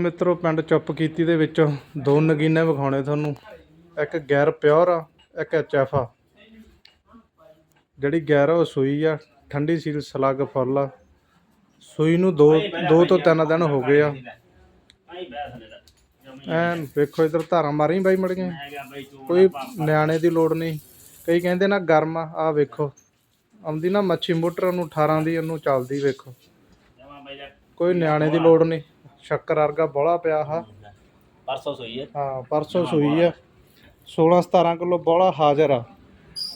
ਮਿੱਤਰੋ, ਪਿੰਡ ਚੁੱਪ ਕੀਤੀ ਦੇ ਵਿੱਚੋਂ ਦੋ ਨਗੀਨੇ ਵਿਖਾਉਣੇ ਤੁਹਾਨੂੰ। ਇੱਕ ਗੈਰ ਪਿਓਰ ਆ, ਇੱਕ ਐਚਐਫ ਆ। ਜਿਹੜੀ ਗੈਰ ਆ, ਉਹ ਸੂਈ ਆ, ਠੰਡੀ ਸੀਲ ਸਲੱਗ ਫੁੱਲ ਆ। ਸੂਈ ਨੂੰ ਦੋ ਦੋ ਤੋਂ ਤਿੰਨ ਦਿਨ ਹੋ ਗਏ ਆ। ਐਨ ਵੇਖੋ, ਇਧਰ ਧਾਰਾਂ ਮਾਰੀ ਬਾਈ ਮੜ ਮੜੀਆਂ। ਕੋਈ ਨਿਆਣੇ ਦੀ ਲੋੜ ਨਹੀਂ। ਕਈ ਕਹਿੰਦੇ ਨਾ ਗਰਮ ਆ, ਆਹ ਵੇਖੋ। ਆਉਂਦੀ ਨਾ ਮੱਛੀ ਮੋਟਰ ਨੂੰ 18 ਦੀ, ਉਹਨੂੰ ਚੱਲਦੀ ਵੇਖੋ। ਕੋਈ ਨਿਆਣੇ ਦੀ ਲੋੜ ਨਹੀਂ। ਸ਼ੱਕਰ ਵਰਗਾ ਬੋਲਾ ਪਿਆ ਆ ਪਰਸੋਂ ਸੋਈ ਹੈ ਹਾਂ ਪਰਸੋਂ ਸੂਈ ਆ। 16 17 ਕਿਲੋ ਬੋਲਾ ਹਾਜ਼ਰ ਆ।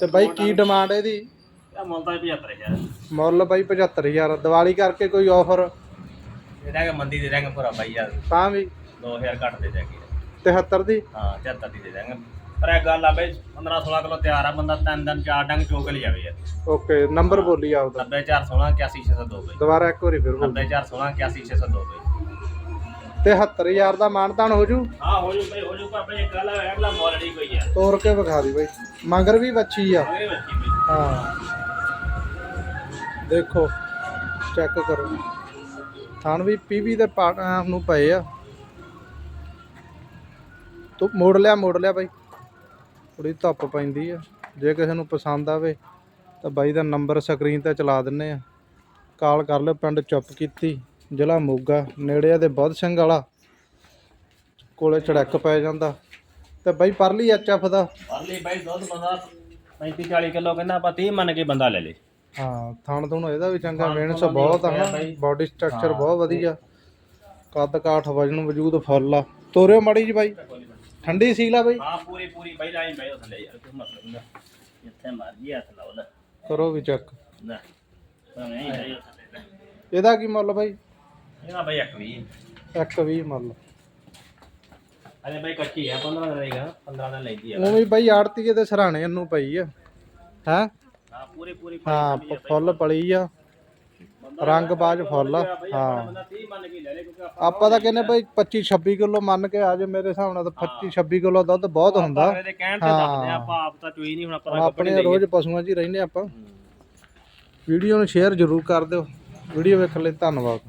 ਤੇ ਬਾਈ ਕੀ ਡਿਮਾਂਡ ਇਹਦੀ? ਇਹ ਮੁੱਲ ਤਾਂ 75000 ਮੁੱਲ ਬਾਈ 75000 ਦੀਵਾਲੀ ਕਰਕੇ ਕੋਈ ਆਫਰ ਇਹਦਾ ਕਿ ਮੰਦੀ ਦੇ ਦਾਂਗੇ ਭਰਾ ਬਾਈ ਯਾਰ ਤਾਂ ਵੀ? 2000 ਘੱਟ ਦੇ ਦਾਂਗੇ 73 ਦੀ? ਹਾਂ 74 ਦੀ ਦੇ ਦਾਂਗੇ ਪਰ ਇਹ ਗੱਲ ਆ ਬਈ 15 16 ਕਿਲੋ ਤਿਆਰ ਆ ਬੰਦਾ ਤਿੰਨ ਦਿਨ ਚਾਰ ਡੰਗ ਚੋਕ ਲਈ ਜਾਵੇ ਯਾਰ। ਓਕੇ ਨੰਬਰ ਬੋਲੀ ਆਪਦਾ। 90416 81602 ਬਈ। ਦੁਬਾਰਾ ਇੱਕ ਵਾਰੀ ਫਿਰ ਬੋਲ। 90416 81602 ਬਈ। 73000 ਦਾ ਮਾਨਤਾਨ ਹੋ ਜੂ? ਹਾਂ ਹੋ ਜੂ ਬਈ ਹੋ ਜੂ ਗੱਲ ਹੈ ਅਗਲਾ ਮੁੱਲ ਨਹੀਂ ਕੋਈ ਯਾਰ ਤੋੜ ਕੇ ਵਿਖਾ ਦੀ ਬਾਈ। ਮਗਰ ਵੀ ਬੱਚੀ ਆ। ਹਾਂ। ਦੇਖੋ ਚੈੱਕ ਕਰੋ। ਥਣ ਵੀ ਪੀਵੀ ਦੇ ਪਾਟ ਨੂੰ ਪਏ ਆ। ਤੂੰ ਮੋੜ ਲਿਆ ਮੋੜ ਲਿਆ ਬਾਈ। ਥੋੜੀ ਧੁੱਪ ਪੈਂਦੀ ਆ। ਜੇ ਕਿਸੇ ਨੂੰ ਪਸੰਦ ਆਵੇ ਤਾਂ ਬਾਈ ਦਾ ਨੰਬਰ ਸਕਰੀਨ ਤੇ ਚਲਾ ਦਿੰਨੇ ਆ। ਕਾਲ ਕਰ ਲਿਓ ਪਿੰਡ ਚੁੱਪ ਕੀਤੀ। ਜ਼ਿਲ੍ਹਾ ਮੋਗਾ ਨੇੜੇ ਆ ਤੇ ਬੁੱਧ ਸਿੰਘ ਵਾਲਾ ਕੋਲੇ ਝੜਕ ਪੈ ਜਾਂਦਾ। ਤੇ ਬਾਈ ਪਰਲੀ ਐਚਐਫ ਦਾ? ਪਰਲੀ ਬਾਈ ਦੁੱਧ ਬੰਦਾ 35 40 ਕਿਲੋ ਕਹਿੰਦਾ ਆਪਾਂ 30 ਮੰਨ ਕੇ ਬੰਦਾ ਲੈ ਲੇ। ਹਾਂ ਥਣ ਥੁਣ ਇਹਦਾ ਵੀ ਚੰਗਾ ਥੁਣ ਬਹੁਤ ਆ ਨਾ। Body structure. ਬਹੁਤ ਵਧੀਆ। ਕੱਦ ਕਾਠ ਵਜਨ ਵਜੂਦ ਫੁੱਲ ਆ। ਤੋਰਿਓ ਮੜੀ ਜੀ ਬਾਈ। ਠੰਡੀ ਸੀਲ ਆ ਬਾਈ। ਹਾਂ ਪੂਰੀ ਪੂਰੀ। ਬਾਈ ਲਾਈ ਬਾਈ ਉਹ ਥੱਲੇ ਯਾਰ ਕੋਈ ਮਤਲਬ ਨਹੀਂ ਜਿੱਥੇ ਮਰਜ਼ੀ ਹੱਥ ਲਾਓ ਲੈ ਕਰੋ ਵੀ ਚੈੱਕ ਨਾ। ਤਾਂ ਲੈ। ਇਹਦਾ ਕੀ ਮੁੱਲ ਬਾਈ? ਇਹਦਾ ਬਾਈ ਇੱਕ ਵੀ 120 ਮੁੱਲ ਅਰੇ ਬਾਈ ਕੱਚੀ ਹੈ 15 ਦਿਨ ਰਹੇਗਾ 15 ਦਿਨ ਲੈਂਦੀ ਹੈ ਉਵੇਂ ਹੀ ਬਾਈ ਆੜਤੀਏ ਦੇ ਸਰਾਣੇ ਇਹਨੂੰ ਪਈ ਆ। ਹੈ? ਹਾਂ ਪੂਰੀ ਪੂਰੀ ਹਾਂ ਪ- ਫੁੱਲ ਪਲੀ ਆ। ਰੰਗ ਬਾਜ ਫੁੱਲ ਹਾਂ। ਬੰਦਾ 30 ਮੰਨ ਕੇ ਲੈ ਲੇ ਕਿਉਂਕਿ ਆਪਾਂ ਤਾਂ ਕਹਿੰਦੇ ਬਾਈ 25 26 ਕਿਲੋ ਮੰਨ ਕੇ ਆ ਜੇ ਮੇਰੇ ਹਿਸਾਬ ਨਾਲ ਤਾਂ 25 26 ਕਿਲੋ ਦੁੱਧ ਬਹੁਤ ਹੁੰਦਾ। ਆਪਾਂ ਆਪ ਤਾਂ ਚੋਈ ਨਹੀਂ ਹੁਣ ਆਪਾਂ ਆਪਣੇ ਰੋਜ਼ ਪਸ਼ੂਆਂ 'ਚ ਹੀ ਰਹਿੰਦੇ ਆਪਾਂ। ਵੀਡੀਓ ਨੂੰ ਸ਼ੇਅਰ ਜ਼ਰੂਰ ਕਰ ਦਿਓ। ਵੀਡੀਓ ਵੇਖਣ ਲਈ ਧੰਨਵਾਦ।